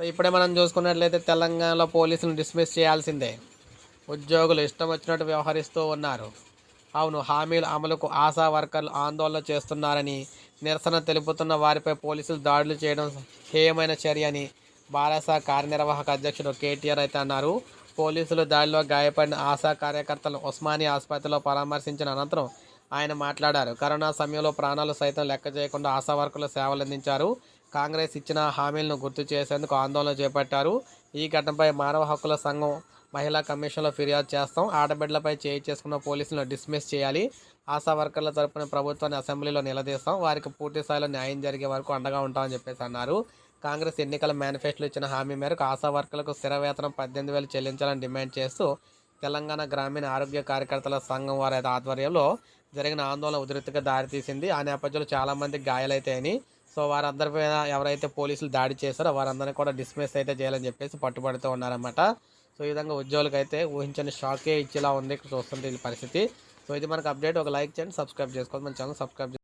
So ఇప్పుడే మనం చూసుకున్నట్లయితే తెలంగాణలో పోలీసులను డిస్మిస్ చేయాల్సిందే. ఉద్యోగులు ఇష్టం వచ్చినట్టు వ్యవహరిస్తూ ఉన్నారు. అవును హామీల అమలుకు ఆశా వర్కర్లు ఆందోళన చేస్తున్నారని నిరసన తెలుపుతున్న వారిపై పోలీసులు దాడులు చేయడం హేయమైన చర్య అని బారాసా కార్యనిర్వాహక అధ్యక్షుడు కేటీఆర్ అయితే అన్నారు. పోలీసులు దాడిలో గాయపడిన ఆశా కార్యకర్తలను ఉస్మానియా ఆసుపత్రిలో పరామర్శించిన అనంతరం ఆయన మాట్లాడారు. కరోనా సమయంలో ప్రాణాలు సైతం లెక్క చేయకుండా ఆశా వర్కర్లు సేవలు అందించారు కాంగ్రెస్ ఇచ్చిన హామీలను గుర్తు చేసేందుకు ఆందోళన చేపట్టారు. ఈ ఘటనపై మానవ హక్కుల సంఘం మహిళా కమిషన్లో ఫిర్యాదు చేస్తాం. ఆడబిడ్డలపై చేయి చేసుకున్న పోలీసులను డిస్మిస్ చేయాలి. ఆశా వర్కర్ల తరపున ప్రభుత్వాన్ని అసెంబ్లీలో నిలదీస్తాం. వారికి పూర్తి స్థాయిలో న్యాయం జరిగే వరకు అండగా ఉంటామని చెప్పేసి అన్నారు. కాంగ్రెస్ ఎన్నికల మేనిఫెస్టోలో ఇచ్చిన హామీ మేరకు ఆశా వర్కర్లకు స్థిర వేతనం పద్దెనిమిది వేలు చెల్లించాలని డిమాండ్ చేస్తూ తెలంగాణ గ్రామీణ ఆరోగ్య కార్యకర్తల సంఘం వారి ఆధ్వర్యంలో జరిగిన ఆందోళన ఉధృతిగా దారితీసింది. ఆ నేపథ్యంలో చాలామంది గాయాలైతాయని సో వారందరి పైన ఎవరైతే పోలీసులు దాడి చేశారో వారందరినీ కూడా డిస్మిస్ అయితే చేయాలని చెప్పేసి పట్టుబడుతూ ఉన్నారన్నమాట. సో ఈ విధంగా ఉద్యోగులకు అయితే ఊహించని షాకే ఇచ్చేలా ఉంది. ఇక్కడ చూస్తుంటే ఈ పరిస్థితి. సో ఇది మనకు అప్డేట్. ఒక లైక్ చేయండి సబ్స్క్రైబ్ చేసుకోండి. మన ఛానల్ సబ్స్క్రైబ్